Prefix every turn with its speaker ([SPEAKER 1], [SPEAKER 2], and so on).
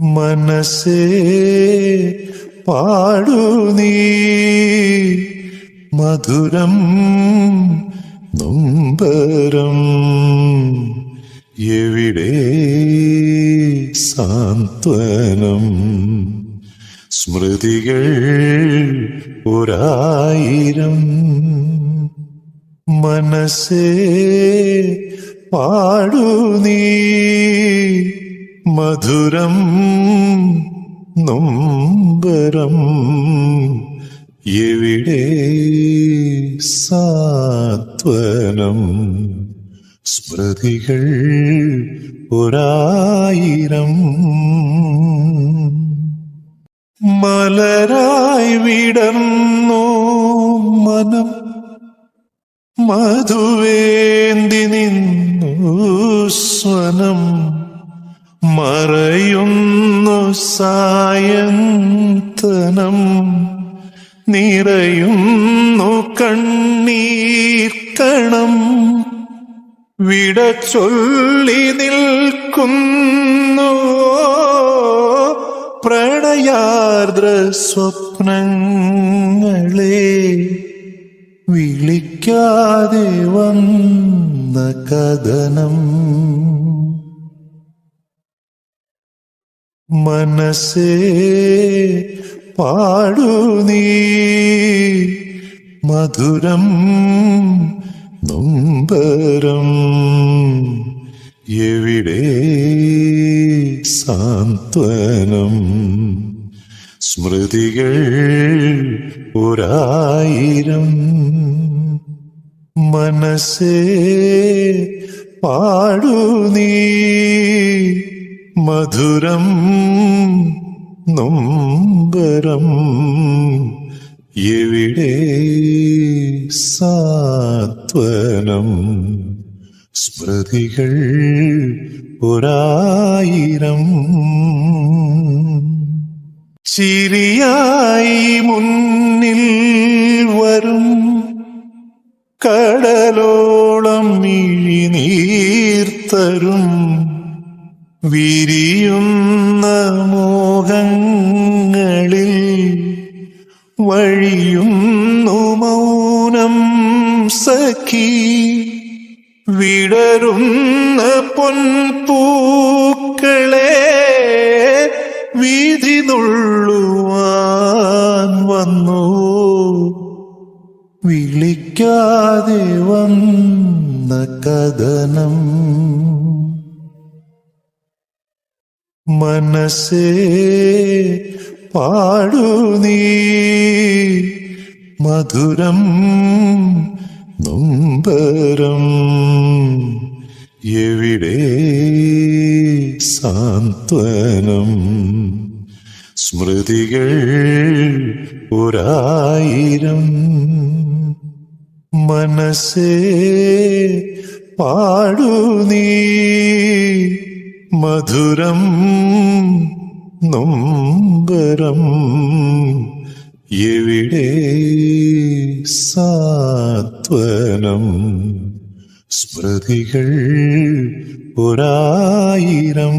[SPEAKER 1] മനസ്സേ പാടു നീ. മധുരം നൊമ്പരം എവിടെ സാന്ത്വനം? സ്മൃതികൾ ഒരായിരം. മനസ്സേ പാടു നീ. മധുരം നൊമ്പരം എവിടെ സാത്വനം? സ്മൃതികൾ ഒരായിരം. മലരായി വിടർന്നു മനം മധുവേന്തി നിന്നു സ്വനം. മറയുന്നു സായന്തനം നിറയുന്നു കണ്ണീർക്കണം വിട ചൊല്ലി നിൽക്കുന്നു പ്രണയാർദ്ര സ്വപ്നങ്ങളെ. വിളിക്കാതെ വന്ന കഥനം മനസ്സേ പാടു നീ. മധുരം നൊമ്പരം എവിടെ സാന്ത്വനം. സ്മൃതികൾ ഒരായിരം. മനസ്സേ പാടു നീ. മധുരം നൊമ്പരം എവിടെ സാത്വനം? സ്മൃതികൾ പുരായിരം ചിരിയായി മുന്നിൽ വരും കടലോളം മിഴിനീർത്തരും വിരിയുന്ന മോഹങ്ങളിൽ വഴിയുന്നു മൗനം സഖി. വിടരുന്ന പൊൻപൂക്കളെ നുള്ളുവാൻ വന്നു. വിളിക്കാതെ വന്ന കഥനം മനസ്സേ പാടു നീ. മധുരം നൊമ്പരം എവിടെ സാന്ത്വനം? സ്മൃതികൾ ഒരായിരം. മനസ്സേ പാടു നീ. മധുരം നൊമ്പരം എവിടെ സാത്വനം? സ്മൃതികൾ ഒരായിരം